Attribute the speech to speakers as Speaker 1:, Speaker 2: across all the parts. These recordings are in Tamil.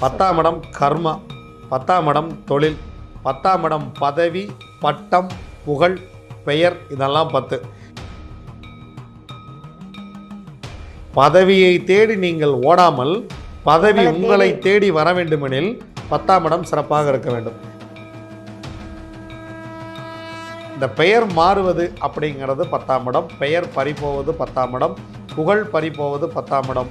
Speaker 1: பத்தாம் இடம் கர்மா பத்தாம் இடம் தொழில் பத்தாம் இடம் பதவி பட்டம் புகழ் பெயர் இதெல்லாம் பத்து. பதவியை தேடி நீங்கள் ஓடாமல் பதவி
Speaker 2: உங்களை
Speaker 1: தேடி வர வேண்டுமெனில் பத்தாம் இடம் சிறப்பாக இருக்க வேண்டும். இந்த பெயர் மாறுவது அப்படிங்கிறது பத்தாம் இடம். பெயர் பறிபோவது பத்தாம் இடம். புகழ் பறிபோவது பத்தாம் இடம்.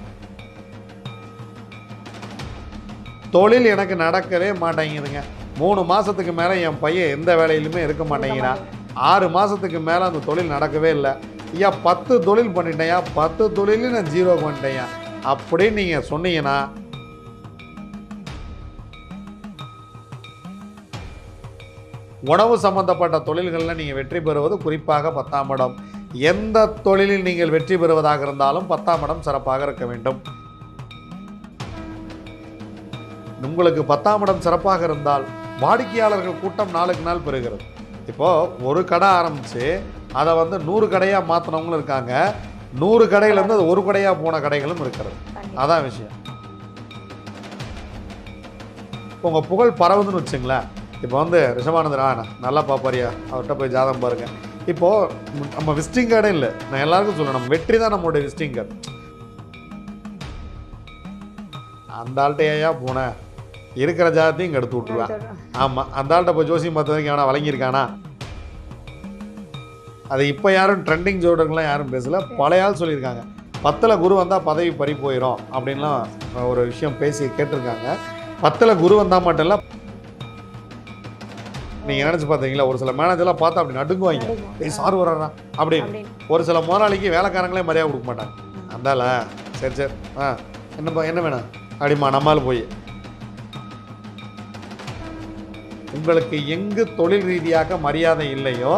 Speaker 1: தொழில் எனக்கு நடக்கவே மாட்டேங்குதுங்க. மூணு மாதத்துக்கு மேலே என் பையன் எந்த வேலையிலுமே இருக்க மாட்டேங்கிறான். ஆறு மாதத்துக்கு மேலே அந்த தொழில் நடக்கவே இல்லை. ஐயா பத்து தொழில் பண்ணிட்டேயா பத்து தொழிலையும் நான் ஜீரோ பண்ணிட்டேயா அப்படின்னு நீங்கள் சொன்னீங்கன்னா உணவு சம்பந்தப்பட்ட தொழில்களில் நீங்கள் வெற்றி பெறுவது குறிப்பாக பத்தாம் இடம். எந்த தொழிலில் நீங்கள் வெற்றி பெறுவதாக இருந்தாலும் பத்தாம் இடம் சிறப்பாக இருக்க வேண்டும். உங்களுக்கு பத்தாம் இடம் சிறப்பாக இருந்தால் வாடிக்கையாளர்கள் கூட்டம் நாளுக்கு நாள் பெறுகிறது. இப்போது ஒரு கடை ஆரம்பித்து அதை வந்து நூறு கடையாக மாற்றினவங்களும் இருக்காங்க. நூறு கடையிலேருந்து அது ஒரு கடையாக போன கடைகளும் இருக்கிறது. அதான் விஷயம். உங்கள் புகழ் பரவுதுன்னு வச்சுங்களேன். இப்போ வந்து ரிஷபானந்தர் ஆ நல்லா பாப்பாரியா அவர்கிட்ட போய் ஜாதகம் பாருங்க. இப்போது நம்ம விசிட்டிங் கார்டே இல்லை. நான் எல்லாருக்கும் சொல்லுவேன் நம்ம வெற்றி தான் நம்மளுடைய விசிட்டிங் கார்டு. அந்த ஆள்கிட்டயா போனேன். இருக்கிற ஜாதத்தையும் இங்கே எடுத்து விட்ருவேன் ஆமாம் அந்த ஆள்கிட்ட போய் ஜோசியம் பார்த்ததுக்கு எவனா வழங்கியிருக்கானா? அது இப்போ யாரும் ட்ரெண்டிங் ஜோடர்கள்லாம் யாரும் பேசல. பழைய ஆள் சொல்லியிருக்காங்க. பத்தில் குரு வந்தால் பதவி பறி போயிடும் அப்படின்லாம் ஒரு விஷயம் பேசி கேட்டிருக்காங்க. பத்தில் குரு வந்தால் மட்டும் இல்லை நீங்கள் நினச்சி பார்த்தீங்களா ஒரு சில மேனேஜர்லாம் பார்த்தா அப்படி நடுங்குவாங்க. ஏய் சார் அப்படின்னு.
Speaker 2: அப்படின்னு.
Speaker 1: ஒரு சில முதலாளிக்கு வேலைக்காரங்களே மரியாதை கொடுக்க மாட்டாங்க. அந்தால சரி சரி ஆ என்னப்பா என்ன வேணும்? அப்படிமா நம்மால் போய். உங்களுக்கு எங்கு தொழில் ரீதியாக மரியாதை இல்லையோ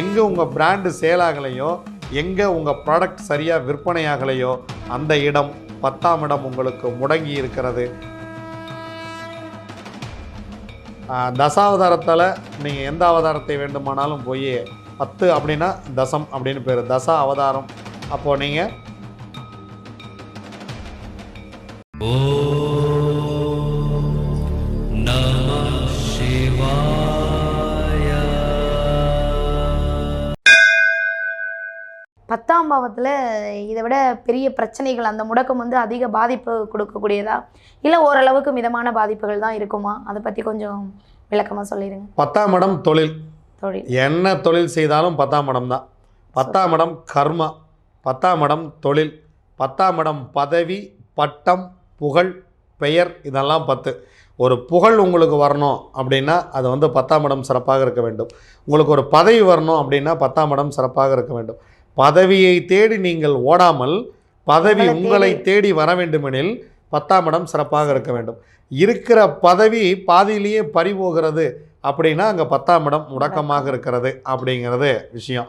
Speaker 1: எங்கே உங்கள் பிராண்டு சேலாகலையோ எங்கே உங்கள் ப்ராடக்ட் சரியாக விற்பனையாகலையோ அந்த இடம் பத்தாம் இடம் உங்களுக்கு முடங்கி இருக்கிறது. தசாவதாரத்தால் தசாவதாரத்தில் நீங்கள் எந்த அவதாரத்தை வேண்டுமானாலும் போய் பத்து அப்படின்னா தசம் அப்படின்னு பேர். தசா அவதாரம். அப்போது நீங்கள்
Speaker 2: பத்தாம் பாவத்தில் இதை விட பெரிய பிரச்சனைகள் அந்த முடக்கம் வந்து அதிக பாதிப்பு கொடுக்கக்கூடியதா? இல்லை ஓரளவுக்கு மிதமான பாதிப்புகள் தான் இருக்குமா? அதை பற்றி கொஞ்சம் விளக்கமாக சொல்லிடுங்க
Speaker 1: பத்தாம் இடம் தொழில்.
Speaker 2: தொழில்.
Speaker 1: என்ன தொழில் செய்தாலும் பத்தாம் இடம் தான். பத்தாம் இடம் கர்மா. பத்தாம் இடம் தொழில். பத்தாம் இடம் பதவி பட்டம் புகழ் பெயர் இதெல்லாம் பத்து. ஒரு புகழ் உங்களுக்கு வரணும் அப்படின்னா அது வந்து பத்தாம் இடம் சிறப்பாக இருக்க வேண்டும். உங்களுக்கு ஒரு பதவி வரணும் அப்படின்னா பத்தாம் இடம் சிறப்பாக இருக்க வேண்டும். பதவியை தேடி நீங்கள் ஓடாமல் பதவி
Speaker 2: உங்களை தேடி-
Speaker 1: வர வேண்டுமெனில் பத்தாம் இடம் சிறப்பாக இருக்க வேண்டும். இருக்கிற பதவி பாதியிலேயே பறிபோகிறது அப்படின்னா அங்கே பத்தாம் இடம் முடக்கமாக இருக்கிறது அப்படிங்கிறது விஷயம்.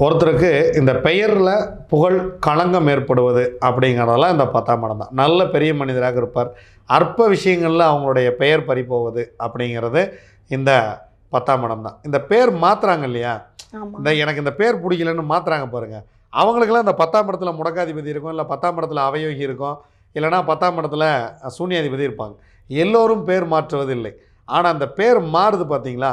Speaker 1: ஒருத்தருக்கு இந்த பெயரில் புகழ் களங்கம் ஏற்படுவது அப்படிங்கிறதெல்லாம் இந்த பத்தாம் இடம் தான். நல்ல பெரிய மனிதராக இருப்பார். அற்ப விஷயங்களில் அவங்களுடைய பெயர் பறிபோவது அப்படிங்கிறது இந்த பத்தாம் இடம் தான். இந்த பேர் மாற்றுறாங்க இல்லையா? இந்த எனக்கு இந்த பேர் பிடிக்கலன்னு மாற்றுறாங்க பாருங்க. அவங்களுக்கெல்லாம் இந்த பத்தாம் இடத்துல முடக்காதிபதி இருக்கும் இல்லை பத்தாம் இடத்துல அவயோகி இருக்கும் இல்லைனா பத்தாம் இடத்துல சூன்யாதிபதி இருப்பாங்க. எல்லோரும் பேர் மாற்றுவதில்லை. ஆனால் அந்த பேர் மாறுது பார்த்தீங்களா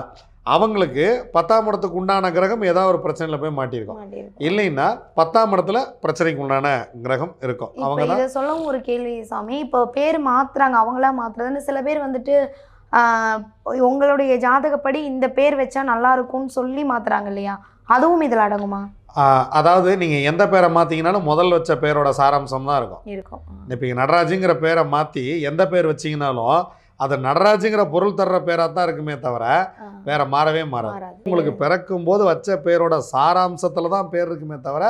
Speaker 1: அவங்களுக்கு பத்தாம் இடத்துக்கு உண்டான கிரகம் ஏதாவது ஒரு பிரச்சனையில் போய் மாட்டியிருக்கும்.
Speaker 2: மாட்டியிருக்கு.
Speaker 1: இல்லைன்னா பத்தாம் இடத்துல பிரச்சனைக்கு உண்டான கிரகம் இருக்கும். அவங்க
Speaker 2: சொல்லவும் ஒரு கேள்வி சாமி. இப்போ பேர் மாத்துறாங்க அவங்களா மாத்துறதுன்னு சில பேர் வந்துட்டு உங்களுடைய ஜாதகப்படி இந்த பேர் வச்சா நல்லா இருக்கும்னு சொல்லி மாத்துறாங்க இல்லையா? அதுவும் இதில் அடங்குமா?
Speaker 1: அதாவது நீங்கள் எந்த பேரை மாற்றிங்கனாலும் முதல் வச்ச பேரோட சாராம்சம் தான் இருக்கும்.
Speaker 2: இருக்கும்.
Speaker 1: இப்போ நடராஜுங்கிற பேரை மாற்றி எந்த பேர் வச்சிங்கனாலும் அது நடராஜுங்கிற பொருள் தர்ற பேராக தான் இருக்குமே தவிர வேற மாறவே மாறாது. உங்களுக்கு பிறக்கும் போது வச்ச பேரோட சாராம்சத்தில் தான் பேர் இருக்குமே தவிர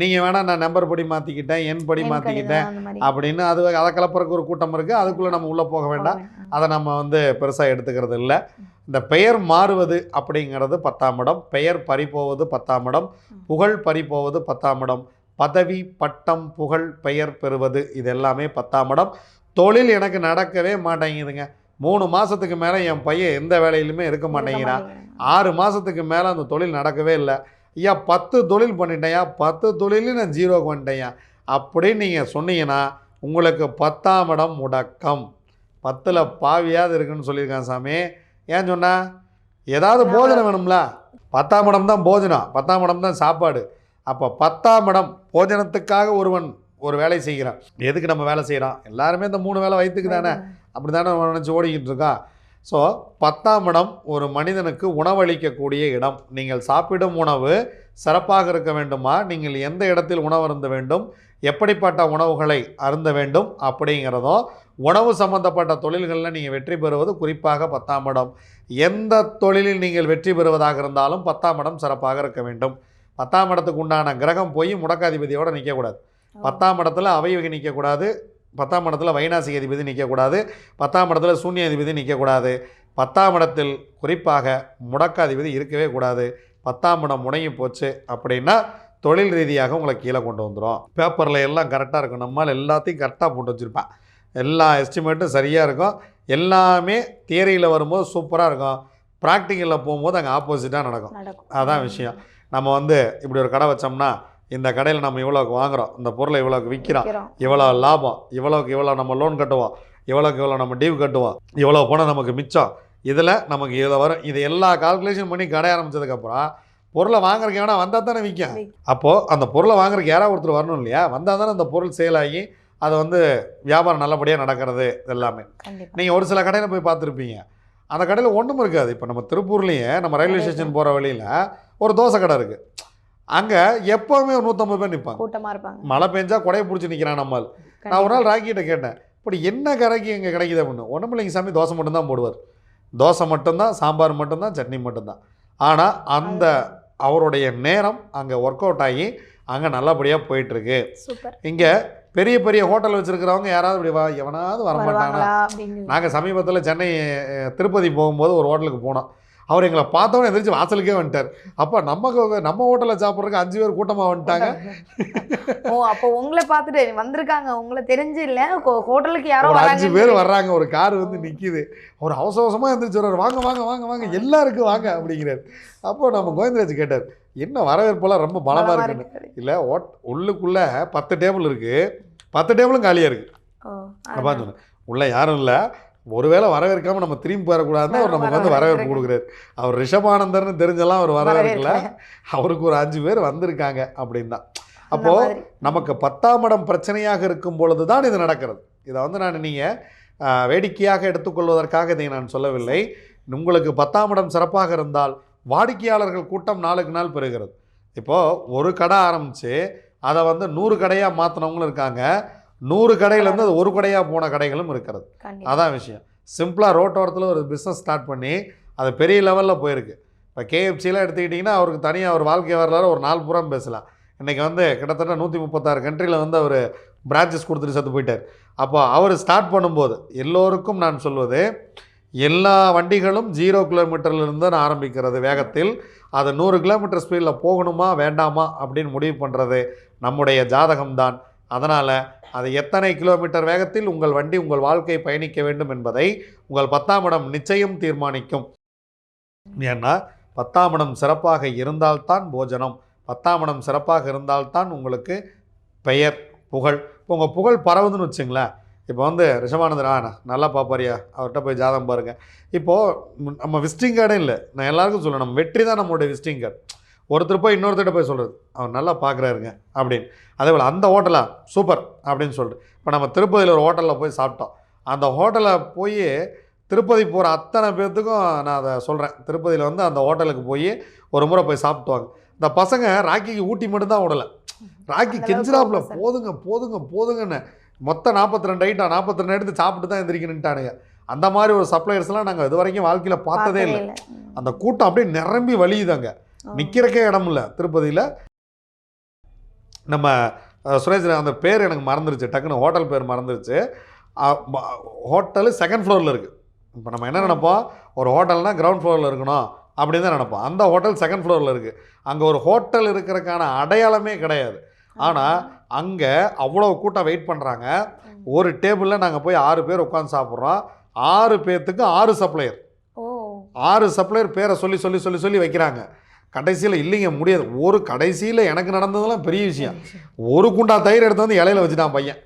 Speaker 1: நீங்கள் வேணால் நான் நம்பர் படி மாற்றிக்கிட்டேன் எண் படி மாற்றிக்கிட்டேன். அப்படின்னு அது அதை கலப்புறக்கு ஒரு கூட்டம் இருக்குது அதுக்குள்ளே நம்ம உள்ளே போக வேண்டாம். அதை நம்ம வந்து பெருசாக எடுத்துக்கிறது இல்லை. இந்த பெயர் மாறுவது அப்படிங்கிறது பத்தாம் இடம். பெயர் பறிபோவது பத்தாம் இடம். புகழ் பறிபோவது பத்தாம் இடம். பதவி பட்டம் புகழ் பெயர் பெறுவது இது எல்லாமே பத்தாம் இடம். தொழில் எனக்கு நடக்கவே மாட்டேங்குதுங்க. மூணு மாதத்துக்கு மேலே என் பையன் எந்த வேலையிலுமே இருக்க மாட்டேங்கிறான். ஆறு மாதத்துக்கு மேலே அந்த தொழில் நடக்கவே இல்லை. ஐயா பத்து தொழில் பண்ணிட்டேயா பத்து தொழிலும் நான் ஜீரோக்கு வந்துட்டேயா அப்படின்னு நீங்கள் சொன்னீங்கன்னா உங்களுக்கு பத்தாம் இடம் முடக்கம். பத்தில் பாவியாவது இருக்குன்னு சொல்லியிருக்கான் சாமி. ஏன் சொன்னா? ஏதாவது போஜனம் வேணும்ல. பத்தாம் இடம் தான் போஜனம். பத்தாம் இடம் தான் சாப்பாடு. அப்போ பத்தாம் இடம் போஜனத்துக்காக ஒருவன் ஒரு வேலை செய்கிறான். எதுக்கு நம்ம வேலை செய்கிறோம் எல்லாருமே இந்த மூணு வேலை வயிற்றுக்கு தானே அப்படி தானே நினச்சி ஓடிக்கிட்டு இருக்கான் ஸோ பத்தாம் இடம் ஒரு மனிதனுக்கு உணவளிக்கக்கூடிய இடம். நீங்கள் சாப்பிடும் உணவு சிறப்பாக இருக்க வேண்டுமா? நீங்கள் எந்த இடத்தில் உணவு அருந்த வேண்டும்? எப்படிப்பட்ட உணவுகளை அருந்த வேண்டும்? அப்படிங்கிறதும் உணவு சம்பந்தப்பட்ட தொழில்களில் நீங்கள் வெற்றி பெறுவது குறிப்பாக பத்தாம் இடம். எந்த தொழிலில் நீங்கள் வெற்றி பெறுவதாக இருந்தாலும் பத்தாம் இடம் சிறப்பாக இருக்க வேண்டும். பத்தாம் இடத்துக்கு உண்டான கிரகம் போய் முடக்காதிபதியோடு நிற்கக்கூடாது பத்தாம் இடத்துல அவைவகை நிற்கக்கூடாது. பத்தாம் இடத்துல வைநாசிக அதிபதி நிற்கக்கூடாது. பத்தாம் இடத்துல சூன்ய அதிபதி நிற்கக்கூடாது. பத்தாம் இடத்தில் குறிப்பாக முடக்காதிபதி இருக்கவே கூடாது. பத்தாம் இடம் முடங்கி போச்சு அப்படின்னா தொழில் ரீதியாக உங்களை கீழே கொண்டு வந்துடும் பேப்பரில் எல்லாம் கரெக்டாக இருக்கும். நம்மால் எல்லாத்தையும் கரெக்டாக போட்டு வச்சுருப்பான் எல்லா எஸ்டிமேட்டும் சரியாக இருக்கும். எல்லாமே தியரியில் வரும்போது சூப்பராக இருக்கும். ப்ராக்டிக்கலில் போகும்போது அங்கே ஆப்போசிட்டாக நடக்கும்.
Speaker 2: நடக்கும்.
Speaker 1: அதான் விஷயம். நம்ம வந்து இப்படி ஒரு கடை வச்சோம்னா இந்த கடையில் நம்ம இவ்வளோக்கு வாங்குறோம் இந்த பொருளை இவ்வளோக்கு விற்கிறோம். இவ்வளோ லாபம் இவ்வளோக்கு இவ்வளோ நம்ம லோன் கட்டுவோம் இவ்வளோக்கு இவ்வளோ நம்ம டியூ கட்டுவோம் இவ்வளோ பணம் நமக்கு மிச்சம். இதில் நமக்கு இதில் வரும் இது எல்லா கால்குலேஷன் பண்ணி கடை ஆரம்பிச்சதுக்கப்புறம் பொருளை வாங்குறதுக்கு எவனா வந்தால் தானே விற்கும். அப்போது அந்த பொருளை வாங்குறதுக்கு யாராவது ஒருத்தர் வரணும் இல்லையா? வந்தால் தானே அந்த பொருள் சேல் ஆகி அதை வந்து வியாபாரம் நல்லபடியாக நடக்கிறது இது எல்லாமே நீங்கள் ஒரு சில கடையில் போய் பார்த்துருப்பீங்க. அந்த கடையில் ஒன்றும் இருக்காது. இப்போ நம்ம திருப்பூர்லேயே நம்ம ரயில்வே. ஸ்டேஷன் போகிற வழியில் ஒரு தோசை கடை இருக்குது அங்கே எப்போவுமே ஒரு நூற்றம்பது பேர் நிற்பாங்க
Speaker 2: கூட்டமா இருப்பாங்க.
Speaker 1: மழை பெஞ்சா கொடையை பிடிச்சி நிற்கிறான் நம்மால். நான் ஒரு நாள் ராக்கிட்ட கேட்டேன் இப்படி என்ன கரைக்கு இங்கே கிடைக்குது அப்படின்னு? ஒன்றும் இல்லைங்க சாமி தோசை மட்டும்தான் போடுவார். தோசை மட்டும்தான் சாம்பார் மட்டும்தான் சட்னி மட்டும்தான் ஆனால் அந்த அவருடைய நேரம் அங்கே ஒர்க் அவுட் ஆகி அங்கே நல்லபடியாக போயிட்டுருக்கு. இங்கே பெரிய பெரிய ஹோட்டல் வச்சுருக்கிறவங்க யாராவது இப்படி வா எவனாவது
Speaker 2: அப்படின்னு.
Speaker 1: நாங்கள் சமீபத்தில் சென்னை திருப்பதி போகும்போது ஒரு ஹோட்டலுக்கு போனோம். அவர் எங்களை பார்த்தோன்னே எந்திரிச்சு வாசலுக்கே வந்துட்டார். அப்போ நம்ம நம்ம ஹோட்டலில் சாப்பிட்றதுக்கு அஞ்சு பேர் கூட்டமாக வந்துட்டாங்க.
Speaker 2: ஓ அப்போ உங்களை பார்த்துட்டு வந்திருக்காங்க. உங்களை தெரிஞ்சு இல்ல? ஹோட்டலுக்கு யாரோ
Speaker 1: ஒரு அஞ்சு பேர் வர்றாங்க. ஒரு கார் வந்து நிற்கிது அவர் அவசர அவசரமாக எந்திரிச்சு வர்றாரு. வாங்க வாங்க வாங்க வாங்க. எல்லாருக்கும் வாங்க அப்படிங்கிறார். அப்போ நம்ம கோவிந்தராஜ் கேட்டார் என்ன வரவேற்பெல்லாம் ரொம்ப பலமாக இருக்குன்னு? இல்லை ஓட் உள்ளுக்குள்ளே பத்து டேபிள் இருக்குது பத்து டேபிளும் காலியாக இருக்குது
Speaker 2: ஓ
Speaker 1: அப்பா சொன்னேன் உள்ள யாரும் இல்லை. ஒருவேளை வரவேற்காம நம்ம திரும்பி போயிடக்கூடாதுன்னு அவர் நமக்கு வந்து வரவேற்பு கொடுக்குறாரு. அவர் ரிஷபானந்தர்னு தெரிஞ்செல்லாம் அவர் வரவேற்கல. அவருக்கு ஒரு அஞ்சு பேர் வந்திருக்காங்க அப்படின்னு. தான் அப்போ நமக்கு பத்தாம் இடம் பிரச்சனையாக இருக்கும் பொழுது தான் இது நடக்கிறது. இதை வந்து நான் நீங்கள் வேடிக்கையாக எடுத்துக்கொள்வதற்காக இதை நான் சொல்லவில்லை. உங்களுக்கு பத்தாம் இடம் சிறப்பாக இருந்தால் வாடிக்கையாளர்கள் கூட்டம் நாளுக்கு நாள் பெறுகிறது இப்போது ஒரு கடை ஆரம்பித்து அதை வந்து நூறு கடையாக மாற்றினவங்களும் இருக்காங்க. நூறு கடையிலேருந்து அது ஒரு கடையாக போன கடைகளும் இருக்கிறது. அதான் விஷயம். சிம்பிளாக ரோட்டோரத்தில் ஒரு பிஸ்னஸ் ஸ்டார்ட் பண்ணி அது பெரிய லெவலில் போயிருக்கு. இப்போ கேஎஃப்சிலாம் எடுத்துக்கிட்டிங்கன்னா அவருக்கு தனியாக ஒரு வாழ்க்கை வரலாறு ஒரு நாள் புறம் பேசலாம். இன்றைக்கி வந்து கிட்டத்தட்ட நூற்றி முப்பத்தாறு கண்ட்ரியில் வந்து அவர் பிரான்ச்சஸ் கொடுத்துட்டு செத்து போயிட்டார். அப்போ அவர் ஸ்டார்ட் பண்ணும்போது எல்லோருக்கும் நான் சொல்வது எல்லா வண்டிகளும் ஜீரோ கிலோமீட்டர்லேருந்து தான் ஆரம்பிக்கிறது வேகத்தில். அது நூறு கிலோமீட்டர் ஸ்பீடில் போகணுமா வேண்டாமா அப்படின்னு முடிவு பண்ணுறது நம்முடைய ஜாதகம்தான். அதனால் அது எத்தனை கிலோமீட்டர் வேகத்தில் உங்கள் வண்டி உங்கள் வாழ்க்கை பயணிக்க வேண்டும் என்பதை உங்கள் பத்தாம் இடம் நிச்சயம் தீர்மானிக்கும். ஏன்னா பத்தாம் இடம் சிறப்பாக இருந்தால்தான் போஜனம். பத்தாம் இடம் சிறப்பாக இருந்தால்தான் உங்களுக்கு பெயர் புகழ். இப்போ உங்கள் புகழ் பரவுதுன்னு வச்சுங்களேன். இப்போ வந்து ரிஷபானந்தர் ஆ நல்லா பார்ப்பாரியா அவர்கிட்ட போய் ஜாதகம் பாருங்கள் இப்போது நம்ம விசிட்டிங் கார்டே இல்லை. நான் எல்லாருக்கும் சொல்லணும் நம்ம வெற்றி தான் நம்மளுடைய விசிட்டிங் கார்டு. ஒருத்தர் போய் இன்னொருத்தர்கிட்ட போய் சொல்கிறது அவர் நல்லா பார்க்குறாருங்க அப்படின்னு. அதே போல் அந்த ஹோட்டலா? சூப்பர் அப்படின்னு சொல்லிட்டு. இப்போ நம்ம திருப்பதியில் ஒரு ஹோட்டலில் போய் சாப்பிட்டோம். அந்த ஹோட்டலில் போய் திருப்பதி போகிற அத்தனை பேர்த்துக்கும் நான் அதை சொல்கிறேன் திருப்பதியில் வந்து அந்த ஹோட்டலுக்கு போய் ஒரு முறை போய் சாப்பிட்டுவாங்க. இந்த பசங்க ராக்கிக்கு ஊட்டி மட்டும்தான் விடலை. ராக்கி கெஞ்சிராப்புல. போதுங்க போதுங்க போதுங்கன்னு மொத்தம் நாற்பத்தி ரெண்டு ஐட்டம் நாற்பத்தி ரெண்டு எடுத்து சாப்பிட்டு தான் எந்திரிக்கணுன்ட்டானுங்க அந்த மாதிரி ஒரு சப்ளையர்ஸ்லாம் நாங்கள் இது வரைக்கும் வாழ்க்கையில் பார்த்ததே இல்லை. அந்த கூட்டம் அப்படியே நிரம்பி வழியுதாங்க. நிற்கிறக்கே இடம் இல்லை திருப்பதியில் நம்ம சுரேஷ் அந்த பேர் எனக்கு மறந்துருச்சு. டக்குன்னு ஹோட்டல் பேர் மறந்துருச்சு. ஹோட்டலு செகண்ட் ஃப்ளோரில் இருக்குது இப்போ நம்ம என்ன நினைப்போம்? ஒரு ஹோட்டல்னால் கிரவுண்ட் ஃப்ளோரில் இருக்கணும் அப்படின்னு தான் நினைப்போம். அந்த ஹோட்டல் செகண்ட் ஃப்ளோரில் இருக்குது அங்கே ஒரு ஹோட்டல் இருக்கிறதுக்கான அடையாளமே கிடையாது. ஆனால் அங்கே அவ்வளோ கூட்டம் வெயிட் பண்ணுறாங்க ஒரு டேபிளில் நாங்கள் போய் ஆறு பேர் உட்காந்து சாப்பிட்றோம். ஆறு பேர்த்துக்கு ஆறு சப்ளையர். ஆறு சப்ளையர் பேரை சொல்லி சொல்லி சொல்லி சொல்லி வைக்கிறாங்க. கடைசியில் இல்லைங்க முடியாது. ஒரு கடைசியில் எனக்கு நடந்ததெல்லாம் பெரிய விஷயம். ஒரு குண்டா தயிர் எடுத்து வந்து இலையில வச்சுட்டான் பையன்.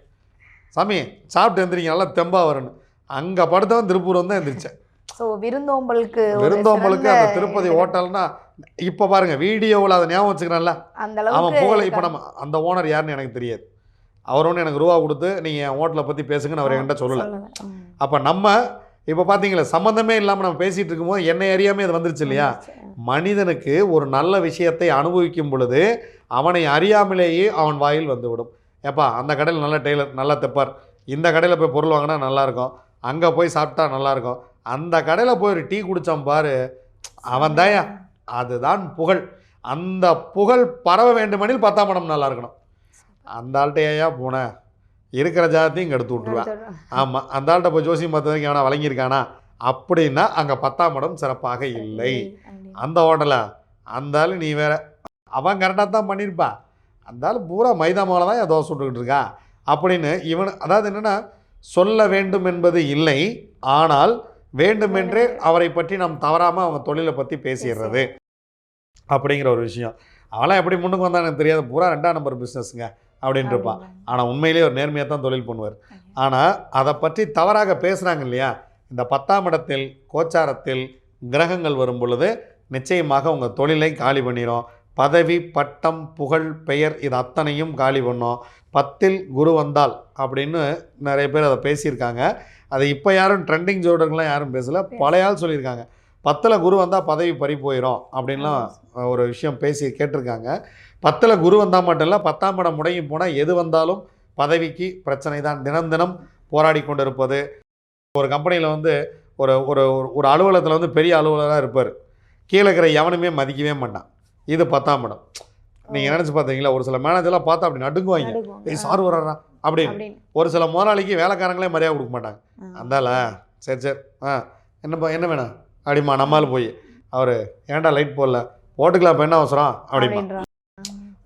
Speaker 1: சாமி சாப்பிட்டு எந்திரிங்க நல்லா தெம்பா வரணும் அங்கே படுத்தவன் திருப்பூர் வந்து எந்திரிச்சேன்.
Speaker 2: ஸோ விருந்தோம்பலுக்கு
Speaker 1: விருந்தோம்பலுக்கு அந்த திருப்பதி. ஹோட்டல்னா இப்போ பாருங்க வீடியோவில் அதை ஞாபகம் வச்சுக்கிறேன்ல.
Speaker 2: அந்த
Speaker 1: அவன் புகழ இப்போ நம்ம அந்த ஓனர் யாருன்னு எனக்கு தெரியாது. அவர் ஒன்று எனக்கு ரூபா கொடுத்து நீங்கள் ஹோட்டலை பற்றி பேசுங்கன்னு அவர் என்கிட்ட சொல்லலை. அப்போ நம்ம இப்போ பார்த்தீங்களா சம்மந்தமே இல்லாமல் நம்ம பேசிகிட்டு இருக்கும்போது என்னை அறியாமே அது வந்துருச்சு இல்லையா? மனிதனுக்கு ஒரு நல்ல விஷயத்தை அனுபவிக்கும் பொழுது அவனை அறியாமலேயே அவன் வாயில் வந்துவிடும். ஏப்பா அந்த கடையில் நல்ல டெய்லர் நல்லா தைப்பார். இந்த கடையில் போய் பொருள் வாங்கினா நல்லாயிருக்கும். அங்கே போய் சாப்பிட்டா நல்லாயிருக்கும். அந்த கடையில் போய் ஒரு டீ குடித்தான் பாரு அவன் தாயா? அதுதான் புகழ். அந்த புகழ் பரவ வேண்டுமெனில் பத்தாம் படம் நல்லா இருக்கணும். அந்த ஆள்கிட்ட ஏயா போனேன் இருக்கிற ஜாதத்தையும் இங்கே எடுத்து விட்ருவேன் ஆமாம் அந்த ஆள்கிட்ட போய் ஜோசியம் பார்த்த வரைக்கும் அவனை வழங்கியிருக்கானா? அப்படின்னா அங்கே பத்தாம் இடம் சிறப்பாக இல்லை. அந்த ஹோட்டலா அந்த ஆள் நீ வேற. அவன் கரெக்டாக தான் பண்ணியிருப்பா. அந்த ஆள் பூரா மைதா மாவில் தான் என் தோசை சுட்டுக்கிட்டு இருக்கா? அப்படின்னு இவன் அதாவது என்னென்னா சொல்ல வேண்டும் என்பது இல்லை. ஆனால் வேண்டுமென்றே அவரை பற்றி நாம் தவறாமல் அவங்க தொழிலை பற்றி பேசிடுறது. அப்படிங்கிற ஒரு விஷயம். அவெல்லாம் எப்படி முன்னுக்கு வந்தா எனக்கு தெரியாது. பூரா ரெண்டாம் நம்பர் பிஸ்னஸ்ங்க அப்படின்ட்டு இருப்பான் ஆனால் உண்மையிலேயே ஒரு நேர்மையாக தான் தொழில் பண்ணுவார். ஆனால் அதை பற்றி தவறாக பேசுகிறாங்க இல்லையா? இந்த பத்தாம் இடத்தில் கோச்சாரத்தில் கிரகங்கள் வரும் பொழுது நிச்சயமாக உங்கள் தொழிலை காலி பண்ணிடும் பதவி பட்டம் புகழ் பெயர் இது அத்தனையும் காலி பண்ணும். பத்தில் குரு வந்தால் அப்படின்னு நிறைய பேர் அதை பேசியிருக்காங்க. அதை இப்போ யாரும் ட்ரெண்டிங் ஜோடர்கள்லாம் யாரும் பேசல. பழைய ஆள் சொல்லியிருக்காங்க. பத்தில் குரு வந்தால் பதவி பறி போயிடும் அப்படின்லாம் ஒரு விஷயம் பேசி கேட்டிருக்காங்க. பத்தில் குரு வந்தால் மட்டும் இல்லை பத்தாம் இடம் முடங்கி போனால் எது வந்தாலும் பதவிக்கு பிரச்சனை தான். தினம் தினம் போராடி கொண்டிருப்பது. ஒரு கம்பெனியில் வந்து ஒரு ஒரு ஒரு- அலுவலகத்தில் வந்து பெரிய அலுவலராக இருப்பார். கீழே இருக்கிற எவனுமே மதிக்கவே மாட்டான். இது பத்தாம் இடம். நீங்கள் நினச்சி பார்த்தீங்களா ஒரு சில மேனேஜர்லாம் பார்த்தா அப்படி நடுங்குவாங்க. ஏய் சார் வர்றா அப்படின்னு. ஒரு சில முதலாளிக்கு வேலைக்காரங்களே மரியாதை கொடுக்க மாட்டாங்க. அந்தால சரி சரி. ஆ என்னப்பா என்ன வேணும்? அப்படிமா நம்மால் போய். அவர் ஏன்டா லைட் போடல? போட்டுக்கலாம் இப்போ என்ன அவசரம்? அப்படிமா.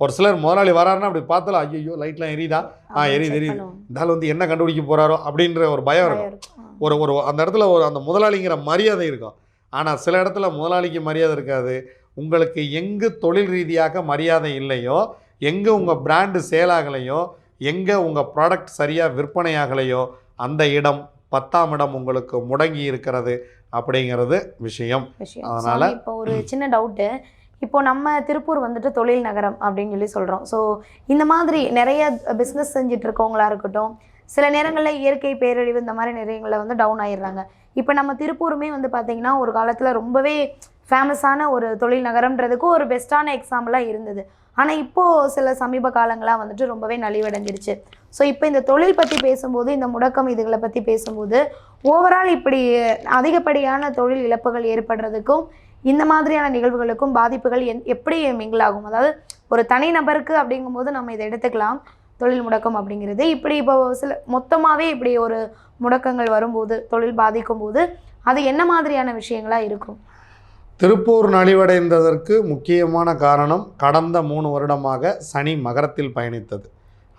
Speaker 1: ஒரு சிலர் முதலாளி வராருன்னா அப்படி பார்த்தாலும் ஐயோ லைட்லாம் எரியுதா? ஆ, எரியுது, எரியுது. ஆள் வந்து என்ன கண்டுபிடிக்க போறாரோ அப்படின்ற ஒரு பயம் இருக்கும். ஒரு ஒரு அந்த இடத்துல ஒரு அந்த முதலாளிங்கிற மரியாதை இருக்கும். ஆனால் சில இடத்துல முதலாளிக்கு மரியாதை இருக்காது. உங்களுக்கு எங்கு தொழில் ரீதியாக மரியாதை இல்லையோ எங்கே உங்கள் பிராண்டு சேலாகலையோ எங்கே உங்கள் ப்ராடக்ட் சரியாக விற்பனையாகலையோ அந்த இடம் பத்தாம் இடம் உங்களுக்கு முடங்கி இருக்கிறது அப்படிங்கிறது விஷயம். அதனால-
Speaker 2: இப்போ ஒரு சின்ன டவுட்டு இப்போ நம்ம திருப்பூர் வந்துட்டு தொழில் நகரம் அப்படின்னு சொல்லி சொல்கிறோம் ஸோ இந்த மாதிரி நிறைய பிஸ்னஸ் செஞ்சுட்டு இருக்கவங்களா இருக்கட்டும் சில நேரங்களில் இயற்கை பேரழிவு இந்த மாதிரி நிறையங்களில் வந்து டவுன் ஆயிடுறாங்க. இப்போ நம்ம திருப்பூருமே வந்து பார்த்திங்கன்னா ஒரு காலத்தில் ரொம்பவே ஃபேமஸான ஒரு தொழில் நகரம்ன்றதுக்கு ஒரு பெஸ்ட்டான எக்ஸாம்பிளாக இருந்தது. ஆனால் இப்போது சில சமீப காலங்களாக வந்துட்டு ரொம்பவே நலிவடைஞ்சிருச்சு ஸோ இப்போ இந்த தொழில் பற்றி பேசும்போது இந்த முடக்கம் இதுகளை பற்றி பேசும்போது ஓவரால் இப்படி அதிகப்படியான தொழில் இழப்புகள் ஏற்படுறதுக்கும் இந்த மாதிரியான நிகழ்வுகளுக்கும் பாதிப்புகள் என் எப்படி mingle ஆகும்? அதாவது ஒரு தனி நபருக்கு அப்படிங்கும்போது நம்ம இதை எடுத்துக்கலாம். தொழில் முடக்கம் அப்படிங்கிறது. இப்படி இப்போ சில மொத்தமாகவே இப்படி ஒரு முடக்கங்கள் வரும்போது தொழில் பாதிக்கும் போது அது என்ன மாதிரியான விஷயங்களாக இருக்கும்?
Speaker 1: திருப்பூர் நலிவடைந்ததற்கு முக்கியமான காரணம் கடந்த மூணு வருடமாக சனி மகரத்தில் பயணித்தது.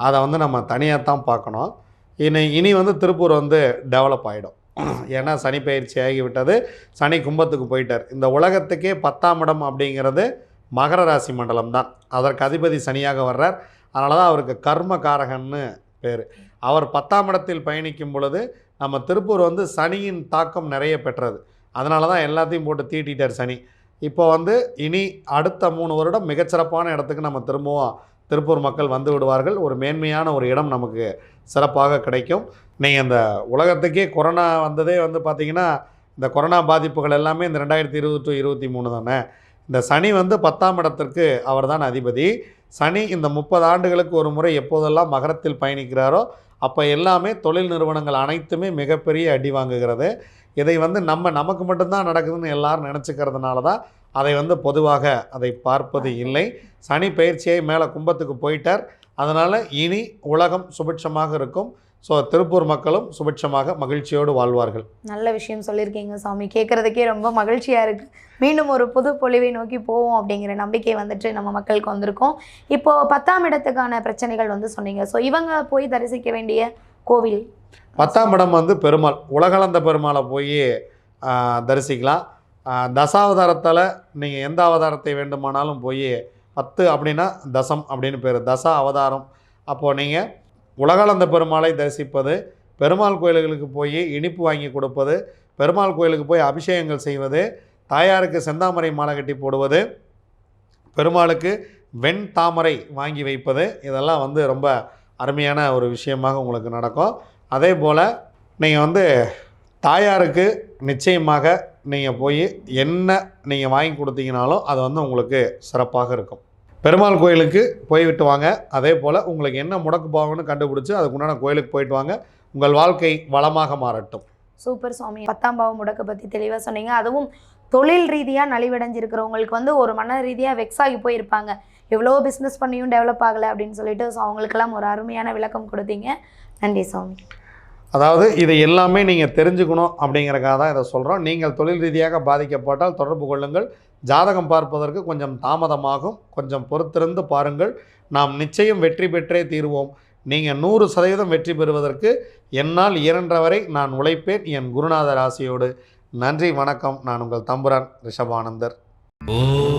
Speaker 1: அதை வந்து நம்ம தனியாக தான் பார்க்கணும். இனி இனி வந்து திருப்பூர் வந்து டெவலப் ஆகிடும் ஏன்னா சனி பயிற்சி ஆகிவிட்டது. சனி கும்பத்துக்கு போயிட்டார். இந்த உலகத்துக்கே பத்தாம் இடம் அப்படிங்கிறது மகர ராசி மண்டலம் தான் அதற்கு அதிபதி சனியாக வர்றார். அதனால தான் அவருக்கு கர்ம காரகன்னு பேர். அவர் பத்தாம் இடத்தில் பயணிக்கும் பொழுது நம்ம திருப்பூர் வந்து சனியின் தாக்கம் நிறைய பெற்றது. அதனால தான் எல்லாத்தையும் போட்டு தீட்டிட்டார் சனி. இப்போ வந்து இனி அடுத்த மூணு வருடம் மிகச்சிறப்பான இடத்துக்கு நம்ம திரும்பவும் திருப்பூர் மக்கள் வந்து விடுவார்கள். ஒரு மேன்மையான ஒரு இடம் நமக்கு சிறப்பாக கிடைக்கும். நீங்கள் இந்த உலகத்துக்கே கொரோனா வந்ததே வந்து பார்த்திங்கன்னா இந்த கொரோனா பாதிப்புகள் எல்லாமே இந்த ரெண்டாயிரத்தி இருபது டு இருபத்தி மூணு தானே? இந்த சனி வந்து பத்தாம் இடத்திற்கு அவர்தான் அதிபதி. சனி இந்த முப்பது ஆண்டுகளுக்கு ஒரு முறை எப்போதெல்லாம் மகரத்தில் பயணிக்கிறாரோ அப்போ எல்லாமே தொழில் நிறுவனங்கள் அனைத்துமே மிகப்பெரிய அடி வாங்குகிறது. இதை வந்து நம்ம நமக்கு மட்டும்தான் நடக்குதுன்னு எல்லாரும் நினச்சிக்கிறதுனால தான் அதை வந்து பொதுவாக அதை பார்ப்பது இல்லை. சனி பயிற்சியை மேலே கும்பத்துக்கு போயிட்டார். அதனால் இனி உலகம் சுபிட்சமாக இருக்கும். ஸோ திருப்பூர் மக்களும் சுபிட்சமாக மகிழ்ச்சியோடு வாழ்வார்கள்.
Speaker 2: நல்ல விஷயம் சொல்லியிருக்கீங்க சாமி. கேட்குறதுக்கே ரொம்ப மகிழ்ச்சியாக இருக்குது மீண்டும் ஒரு புது பொலிவை நோக்கி போவோம் அப்படிங்கிற நம்பிக்கை வந்துட்டு நம்ம மக்களுக்கு வந்திருக்கோம். இப்போ பத்தாம் இடத்துக்கான பிரச்சனைகள் வந்து சொன்னீங்க. ஸோ இவங்க போய் தரிசிக்க வேண்டிய கோவில்?
Speaker 1: பத்தாம் இடம் வந்து பெருமாள். உலகளந்த பெருமாளை போய் தரிசிக்கலாம். தசாவதாரத்தில் நீங்கள் எந்த அவதாரத்தை வேண்டுமானாலும் போய் பத்து அப்படின்னா தசம் அப்படின்னு பேர். தச அவதாரம். அப்போது நீங்கள் உலகளந்த பெருமாளை தரிசிப்பது பெருமாள் கோயில்களுக்கு போய் இனிப்பு வாங்கி கொடுப்பது பெருமாள் கோயிலுக்கு போய் அபிஷேகங்கள் செய்வது தாயாருக்கு செந்தாமரை மாலை கட்டி போடுவது பெருமாளுக்கு வெண் தாமரை வாங்கி வைப்பது இதெல்லாம் வந்து ரொம்ப அருமையான ஒரு விஷயமாக உங்களுக்கு நடக்கும். அதே போல் நீங்கள் வந்து தாயாருக்கு நிச்சயமாக நீங்கள் போய் என்ன நீங்கள் வாங்கி கொடுத்தீங்கனாலும் அது வந்து உங்களுக்கு சிறப்பாக இருக்கும். பெருமாள் கோயிலுக்கு போய்விட்டு வாங்க. அதே போல் உங்களுக்கு என்ன முடக்கு பாவம்னு கண்டுபிடிச்சி அதுக்குண்டான கோயிலுக்கு போயிட்டு வாங்க. உங்கள் வாழ்க்கை வளமாக மாறட்டும்.
Speaker 2: சூப்பர் சுவாமி. பத்தாம் பாவம் முடக்க பற்றி தெளிவாக சொன்னீங்க. அதுவும் தொழில் ரீதியாக நலிவடைஞ்சிருக்கிறவங்களுக்கு வந்து ஒரு மன ரீதியாக வெக்ஸ் ஆகி போயிருப்பாங்க. எவ்வளோ பிஸ்னஸ் பண்ணியும் டெவலப் ஆகலை அப்படின்னு சொல்லிட்டு ஸோ அவங்களுக்கெல்லாம் ஒரு அருமையான விளக்கம் கொடுத்தீங்க. நன்றி சுவாமி.
Speaker 1: அதாவது இதை எல்லாமே நீங்கள் தெரிஞ்சுக்கணும் அப்படிங்கிறக்காக தான் இதை சொல்கிறோம் நீங்கள் தொழில் ரீதியாக பாதிக்கப்பட்டால் தொடர்பு கொள்ளுங்கள். ஜாதகம் பார்ப்பதற்கு கொஞ்சம் தாமதமாகும். கொஞ்சம் பொறுத்திருந்து பாருங்கள். நாம் நிச்சயம் வெற்றி பெற்றே தீருவோம். நீங்கள் நூறு சதவீதம் வெற்றி பெறுவதற்கு என்னால் இயன்ற வரை நான் உழைப்பேன் என் குருநாதர் ஆசியோடு. நன்றி வணக்கம். நான் உங்கள் தம்புரான் ரிஷபானந்தர்.
Speaker 3: ஓ